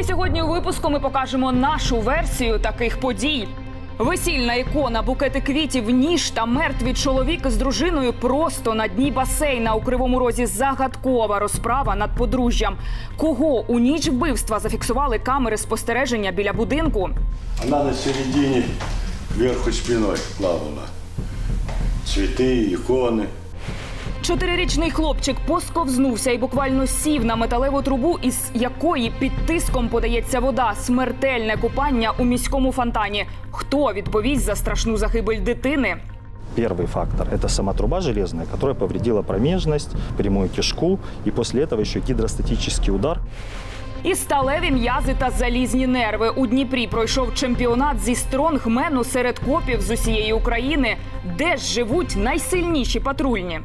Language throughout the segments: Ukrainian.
І сьогодні у випуску ми покажемо нашу версію таких подій. Весільна ікона, букети квітів, ніж та мертві чоловік з дружиною просто на дні басейна у кривому розі. Загадкова розправа над подружжям. Кого у ніч вбивства зафіксували камери спостереження біля будинку? Она на середине кверху спиной плавала. Цветы, иконы. Чотирирічний хлопчик посковзнувся і буквально сів на металеву трубу, із якої під тиском подається вода. Смертельне купання у міському фонтані. Хто відповість за страшну загибель дитини? Первый фактор – это сама труба железная, которая повредила промежность, прямую кишку, и после этого еще гидростатический удар. І сталеві м'язи та залізні нерви. У Дніпрі пройшов чемпіонат зі стронгмену серед копів з усієї України, де ж живуть найсильніші патрульні.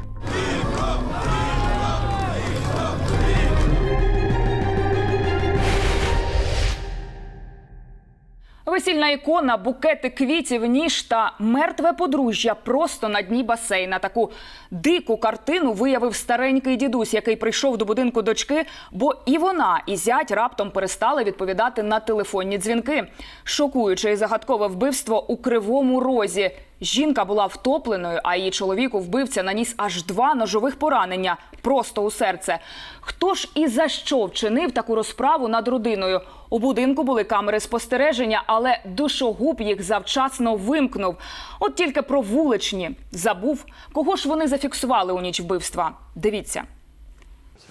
Весільна ікона, букети квітів, ніж та мертве подружжя просто на дні басейна. Таку дику картину виявив старенький дідусь, який прийшов до будинку дочки, бо і вона, і зять раптом перестали відповідати на телефонні дзвінки. Шокуюче і загадкове вбивство у кривому розі. Жінка була втопленою, а її чоловіку вбивця наніс аж два ножових поранення просто у серце. Хто ж і за що вчинив таку розправу над родиною? У будинку були камери спостереження, але душогуб їх завчасно вимкнув. От тільки про вуличні забув, кого ж вони зафіксували у ніч вбивства. Дивіться.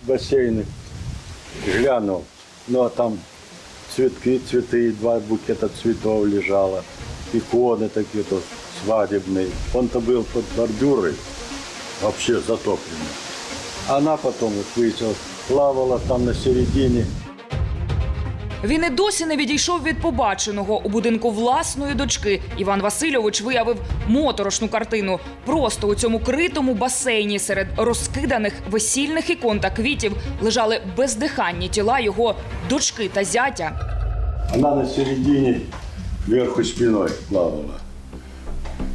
Бассейны. Глянул. Ну а там цветки, цветы, два букета цветов лежало. Иконы такие-то свадебные. Он-то был под бордюрой, вообще затопленный. Она потом, вот выяснилось, плавала там на середине. Він і досі не відійшов від побаченого у будинку власної дочки. Іван Васильович виявив моторошну картину. Просто у цьому критому басейні серед розкиданих весільних ікон та квітів лежали бездиханні тіла його дочки та зятя. Она на середине кверху спиной плавала.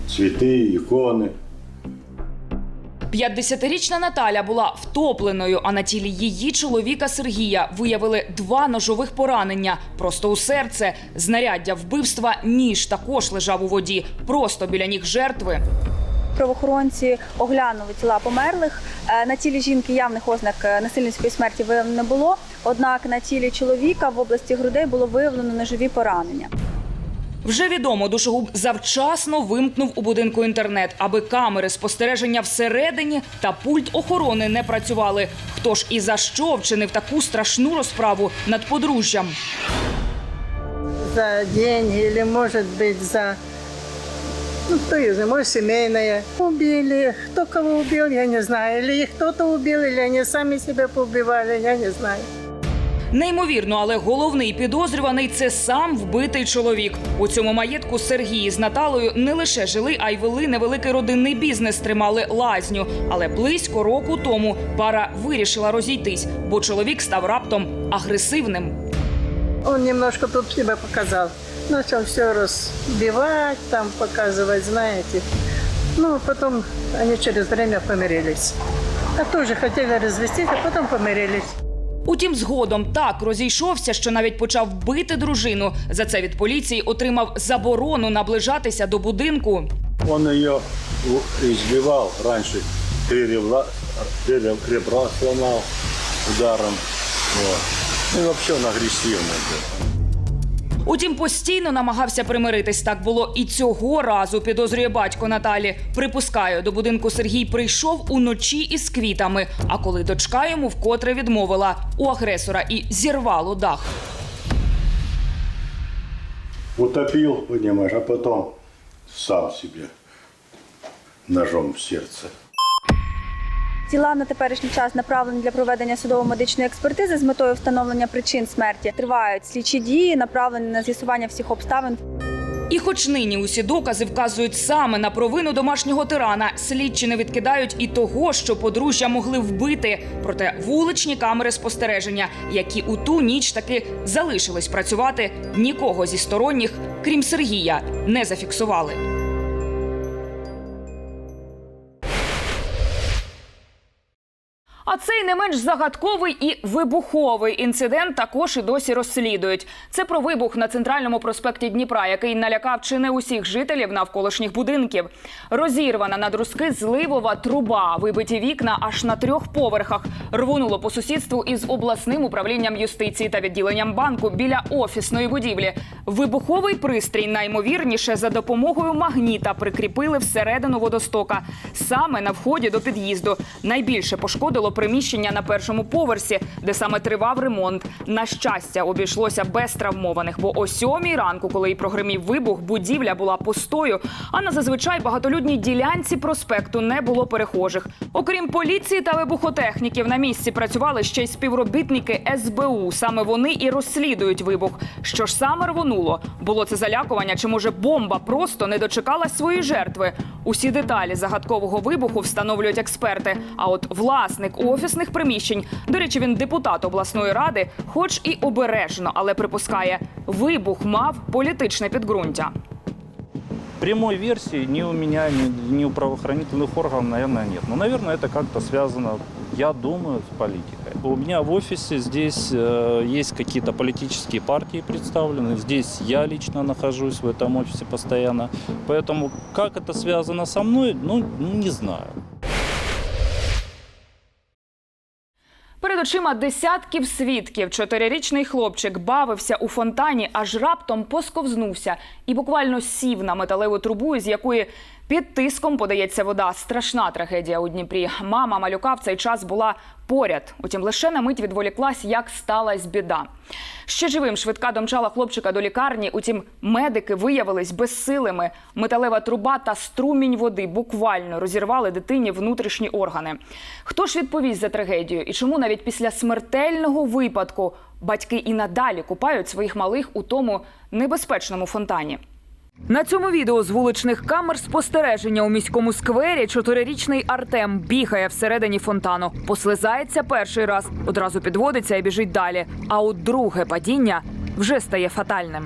Цветы, иконы. 50-річна Наталя була втопленою, а на тілі її чоловіка Сергія виявили два ножових поранення просто у серце. Знаряддя вбивства ніж також лежав у воді, просто біля ніг жертви. Правоохоронці оглянули тіла померлих. Е, На тілі жінки явних ознак е, насильницької смерті виявлено не було. Однак на тілі чоловіка в області грудей було виявлено ножові поранення. Вже відомо, душогуб завчасно вимкнув у будинку інтернет, аби камери спостереження всередині та пульт охорони не працювали. Хто ж і за що вчинив таку страшну розправу над подружжям? за деньги или, может быть, за, ну, кто ее знает, может, семейное. Убили. Кто кого убил, я не знаю. Или их кто-то убил, или они сами себя поубивали, я не знаю. Неймовірно, але головний підозрюваний це сам вбитий чоловік. У цьому маєтку Сергій з Наталою не лише жили, а й вели невеликий родинний бізнес, тримали лазню. Але близько року тому пара вирішила розійтись, бо чоловік став раптом агресивним. Он немножко тут себя показал. Начал все разбивать, там показывать, знаете. Ну, потом они через время помирились. А тоже хотели развестись, а потом помирились. Утім, згодом так розійшовся, що навіть почав бити дружину. За це від поліції отримав заборону наближатися до будинку. Он її у- раніше, три ребра, три реб- ребра сломав ударом. Вот. Ну вообще он агрессивный был. Утім, постійно намагався примиритись. Так було і цього разу. Підозрює батько Наталі. Припускаю, до будинку Сергій прийшов уночі із квітами. А коли дочка йому вкотре відмовила у агресора і зірвало дах. Утопил, понимаешь, а потом сам себе ножом в сердце. Тіла на теперішній час направлені для проведення судово-медичної експертизи з метою встановлення причин смерті. Тривають слідчі дії, направлені на з'ясування всіх обставин. І хоч нині усі докази вказують саме на провину домашнього тирана, слідчі не відкидають і того, що подружжя могли вбити. Проте вуличні камери спостереження, які у ту ніч таки залишились працювати, нікого зі сторонніх, крім Сергія, не зафіксували. А цей не менш загадковий і вибуховий інцидент також і досі розслідують. Це про вибух на центральному проспекті Дніпра, який налякав чи не усіх жителів навколишніх будинків. Розірвана на друзки зливова труба, вибиті вікна аж на трьох поверхах. Рвонуло по сусідству із обласним управлінням юстиції та відділенням банку біля офісної будівлі. Вибуховий пристрій наймовірніше за допомогою магніта прикріпили всередину водостока, саме на вході до під'їзду. Найбільше пошкодило приміщення на першому поверсі, де саме тривав ремонт. На щастя, обійшлося без травмованих, бо о сьомій ранку, коли й прогримів вибух, будівля була пустою. А на зазвичай багатолюдній ділянці проспекту не було перехожих. Окрім поліції та вибухотехніків, на місці працювали ще й співробітники СБУ. Саме вони і розслідують вибух. Що ж саме рвонуло? Було це залякування, чи може бомба просто не дочекалась своєї жертви? Усі деталі загадкового вибуху встановлюють експерти. А от власник офісних приміщень, до речі, він депутат обласної ради, хоч і обережно, але припускає, вибух мав політичне підґрунтя. Прямой версии ни у меня, ни, ни у правоохранительных органов, наверное, нет. Но, наверное, это как-то связано, я думаю, с политикой. У меня в офисе здесь э, есть какие-то политические партии представлены. Здесь я лично нахожусь в этом офисе постоянно. Поэтому как это связано со мной, ну, не знаю. Перед очима десятків свідків чотирирічний хлопчик бавився у фонтані, аж раптом посковзнувся і буквально сів на металеву трубу, з якої під тиском подається вода. Страшна трагедія у Дніпрі. Мама малюка в цей час була поряд. Утім, лише на мить відволіклась, як сталася біда. Ще живим швидка домчала хлопчика до лікарні. Утім, медики виявились безсилими. Металева труба та струмінь води буквально розірвали дитині внутрішні органи. Хто ж відповість за трагедію? І чому навіть після смертельного випадку батьки і надалі купають своїх малих у тому небезпечному фонтані? На цьому відео з вуличних камер спостереження у міському сквері чотирирічний Артем бігає всередині фонтану, послизається перший раз, одразу підводиться і біжить далі. А от друге падіння вже стає фатальним.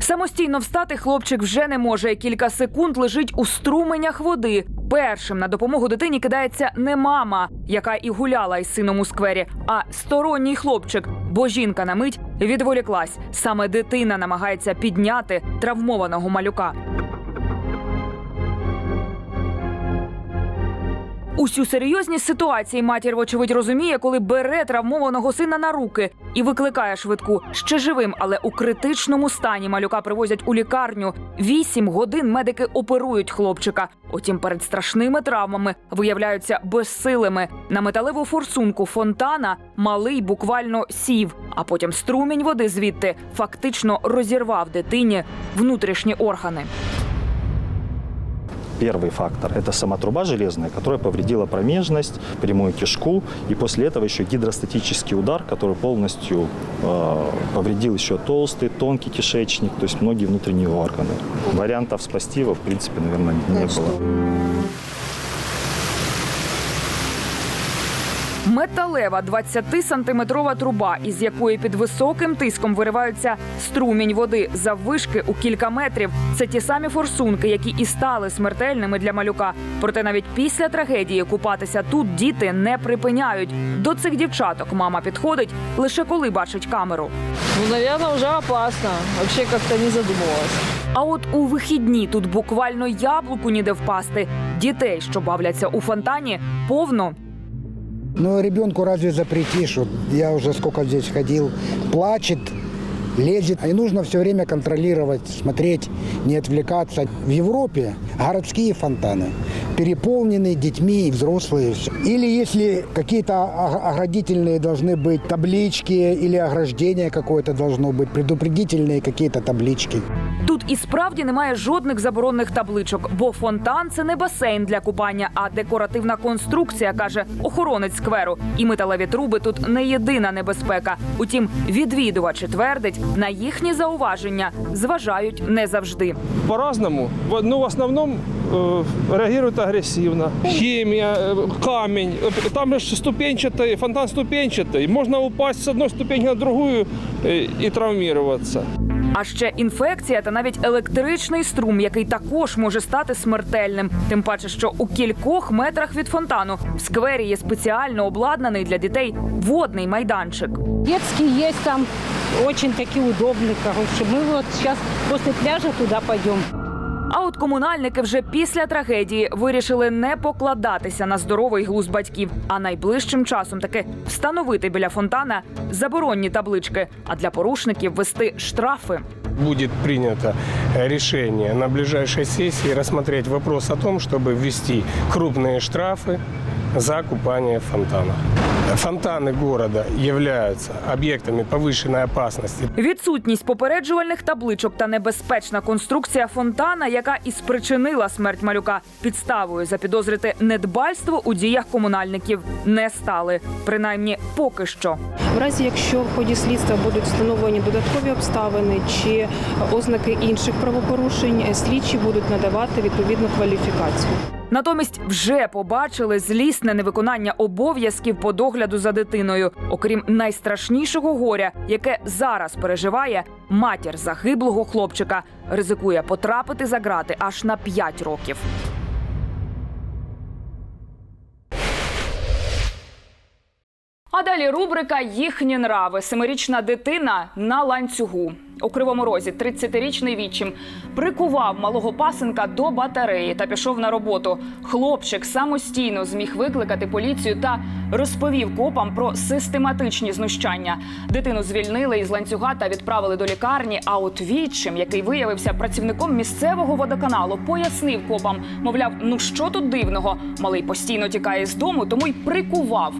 Самостійно встати хлопчик вже не може. Кілька секунд лежить у струменях води. Першим на допомогу дитині кидається не мама, яка і гуляла із сином у сквері, а сторонній хлопчик. Бо жінка на мить відволіклась. Саме дитина намагається підняти травмованого малюка. Усю серйозність ситуації матір, вочевидь, розуміє, коли бере травмованого сина на руки і викликає швидку. Ще живим, але у критичному стані малюка привозять у лікарню. Вісім годин медики оперують хлопчика. Утім, перед страшними травмами виявляються безсилими. На металеву форсунку фонтана малий буквально сів, а потім струмінь води звідти фактично розірвав дитині внутрішні органи. Первый фактор – это сама труба железная, которая повредила промежность, прямую кишку, и после этого еще гидростатический удар, который полностью э, повредил еще толстый, тонкий кишечник, то есть многие внутренние органы. Вариантов спасти его, в принципе, наверное, не было. Металева 20-сантиметрова труба, із якої під високим тиском вириваються струмінь води заввишки у кілька метрів. Це ті самі форсунки, які і стали смертельними для малюка. Проте навіть після трагедії купатися тут діти не припиняють. До цих дівчаток мама підходить лише коли бачить камеру. Ну, наверное, уже опасно. Вообще как-то не задумывалась. А от у вихідні тут буквально яблуку ніде впасти. Дітей, що бавляться у фонтані, повно. Ну, ребенку разве запретишь? Вот я уже сколько здесь ходил, плачет, лезет. И нужно все время контролировать, смотреть, не отвлекаться. В Европе городские фонтаны переполнены детьми и взрослые. всё. Или если какие-то ог- оградительные должны быть таблички или ограждение какое-то должно быть, предупредительные какие-то таблички. Тут і справді немає жодних заборонних табличок, бо фонтан це не басейн для купання, а декоративна конструкція, каже охоронець скверу. І металеві труби тут не єдина небезпека. Утім, відвідувачі твердить, на їхні зауваження зважають не завжди. по-разному. В- Ну, в основном э, реагируют агрессивно. Химия, э, камень. Э, Там же ступенчатый, фонтан ступенчатый. Можно упасть с одной ступеньки на другую э, и травмироваться. А ще інфекція та навіть електричний струм, який також може стати смертельним. Тим паче, що у кількох метрах від фонтану в сквері є спеціально обладнаний для дітей водний майданчик. Дітські є там, очень такі удобні, короче. Ми от зараз после пляжа туди пойдем. А от комунальники вже після трагедії вирішили не покладатися на здоровий глузд батьків, а найближчим часом таки встановити біля фонтана заборонні таблички, а для порушників вести штрафи. будет принято э, решение на ближайшей сессии рассмотреть вопрос о том, чтобы ввести крупные штрафы за купание в фонтанах. Фонтаны города являются объектами повышенной опасности. Відсутність попереджувальних табличок та небезпечна конструкція фонтана, яка і спричинила смерть малюка, підставою запідозрити недбальство у діях комунальників не стали, принаймні поки що. В разі, якщо в ході слідства будуть встановлені додаткові обставини чи ознаки інших правопорушень, слідчі будуть надавати відповідну кваліфікацію. Натомість вже побачили злісне невиконання обов'язків по догляду за дитиною, окрім найстрашнішого горя, яке зараз переживає матір загиблого хлопчика, ризикує потрапити за ґрати аж на 5 років. Далі рубрика Їхні нрави. Семирічна дитина на ланцюгу. У кривому розі 30-річний відчим прикував малого пасенка до батареї та пішов на роботу. Хлопчик самостійно зміг викликати поліцію та розповів копам про систематичні знущання. Дитину звільнили із ланцюга та відправили до лікарні. А от відчим, який виявився працівником місцевого водоканалу, пояснив копам, мовляв, ну що тут дивного? Малий постійно тікає з дому, тому й прикував.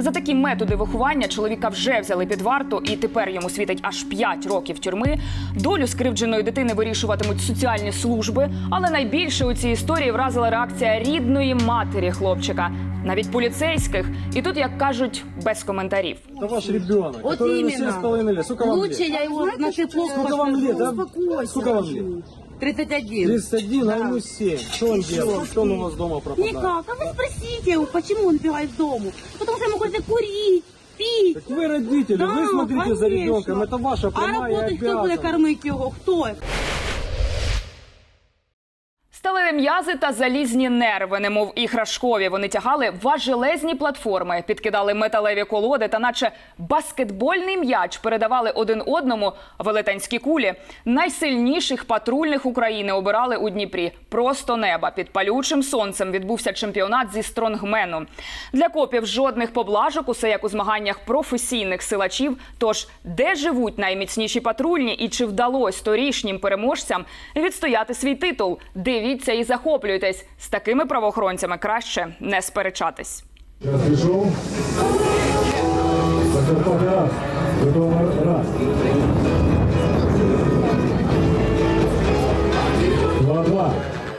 За такі методи виховання чоловіка вже взяли під варту, і тепер йому світить аж 5 років тюрми. Долю скривдженої дитини вирішуватимуть соціальні служби. Але найбільше у цій історії вразила реакція рідної матері хлопчика, навіть поліцейських. І тут, як кажуть, без коментарів. Это ваш ребенок, Вот который на именно. 7,5 лет. Сколько вам Лучше я его на тепло Сколько вам лет, да? Сколько вам лет? 31. 31, а ему 7. Что он делает? Что он у вас дома пропадает? Никак. А вы спросите его, почему он убегает из дому? Потому что ему хочется курить, пить. Так вы родители, Да, вы смотрите за конечно. ребенком, это ваша А прямая работать кто будет обязанность. кормить его? Кто? М'язи та залізні нерви, немов іграшкові. Вони тягали важелезні платформи, підкидали металеві колоди та, наче баскетбольний м'яч, передавали один одному велетенські кулі. Найсильніших патрульних України обирали у Дніпрі. Просто неба під палючим сонцем відбувся чемпіонат зі стронгмену. Для копів жодних поблажок, усе як у змаганнях професійних силачів. Тож де живуть найміцніші патрульні і чи вдалось торішнім переможцям відстояти свій титул? Дивіться і захоплюйтесь. З такими правоохоронцями краще не сперечатись. Час пішов.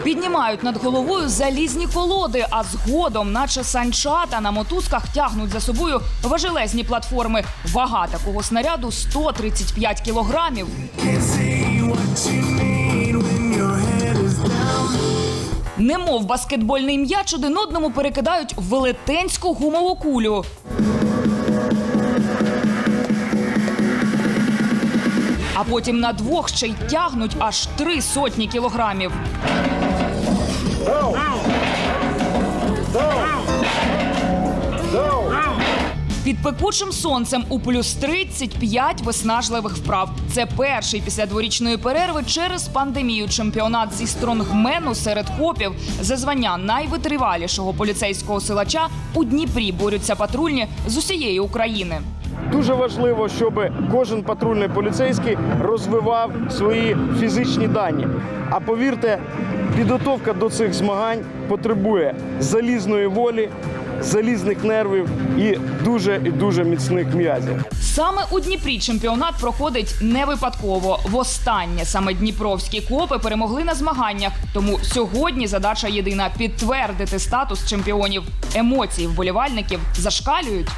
Піднімають над головою залізні колоди, а згодом, наче санчата на мотузках, тягнуть за собою важелезні платформи. Вага такого снаряду 135 кілограмів. Немов баскетбольний м'яч один одному перекидають велетенську гумову кулю. А потім на двох ще й тягнуть аж три сотні кілограмів. Під пекучим сонцем у плюс 35 виснажливих вправ. Це перший після дворічної перерви через пандемію чемпіонат зі стронгмену серед копів за звання найвитривалішого поліцейського силача у Дніпрі борються патрульні з усієї України. Дуже важливо, щоб кожен патрульний поліцейський розвивав свої фізичні дані. А повірте, підготовка до цих змагань потребує залізної волі, залізних нервів і дуже і дуже міцних м'язів. Саме у Дніпрі чемпіонат проходить не випадково. Востаннє саме дніпровські копи перемогли на змаганнях. Тому сьогодні задача єдина підтвердити статус чемпіонів. Емоції вболівальників зашкалюють.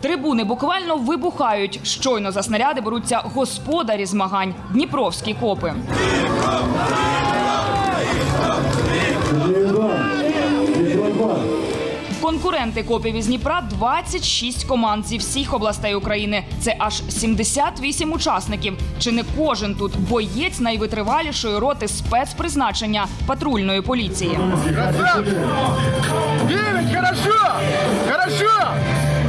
Трибуни буквально вибухають. Щойно за снаряди беруться господарі змагань дніпровські копи. Два. Конкуренти копів із Дніпра 26 команд зі всіх областей України. Це аж 78 учасників. Чи не кожен тут боєць найвитривалішої роти спецпризначення патрульної поліції? Хорошо! Хорошо!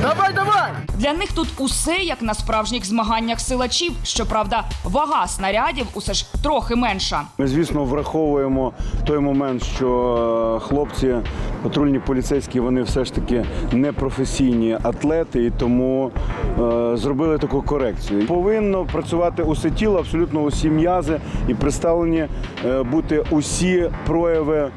Давай, давай! Для них тут усе як на справжніх змаганнях силачів. Щоправда, вага снарядів усе ж трохи менша. Ми, звісно, враховуємо той момент, що е, хлопці, патрульні поліцейські, вони все ж таки не професійні атлети, і тому е, зробили таку корекцію. Повинно працювати усе тіло, абсолютно усі м'язи і представлені е, бути усі прояви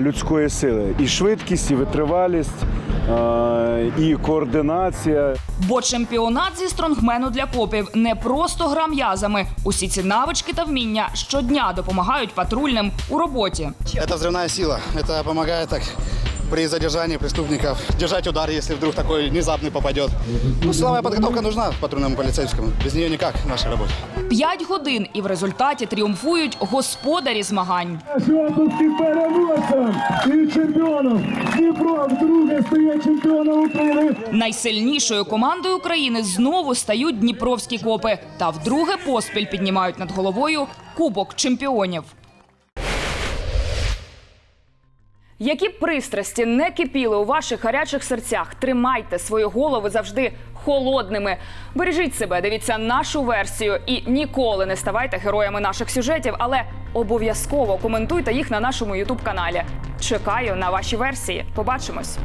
людської сили. І швидкість, і витривалість, е, і координація. Бо чемпіонат зі стронгмену для копів не просто гра м'язами. Усі ці навички та вміння щодня допомагають патрульним у роботі. Это взрывная сила. Это помогает так при задержании преступников держать удар, если вдруг такой внезапный попадет. Ну, силовая подготовка нужна патрульному полицейскому. Без нее никак в нашей работе. П'ять годин, і в результаті тріумфують господарі змагань. Переможцем і чемпіоном Дніпро вдруге стає чемпіоном України. Найсильнішою командою України знову стають дніпровські копи та вдруге поспіль піднімають над головою Кубок чемпіонів. Які пристрасті не кипіли у ваших гарячих серцях, тримайте свої голови завжди холодними. Бережіть себе, дивіться нашу версію і ніколи не ставайте героями наших сюжетів, але обов'язково коментуйте їх на нашому ютуб каналі. Чекаю на ваші версії. Побачимось.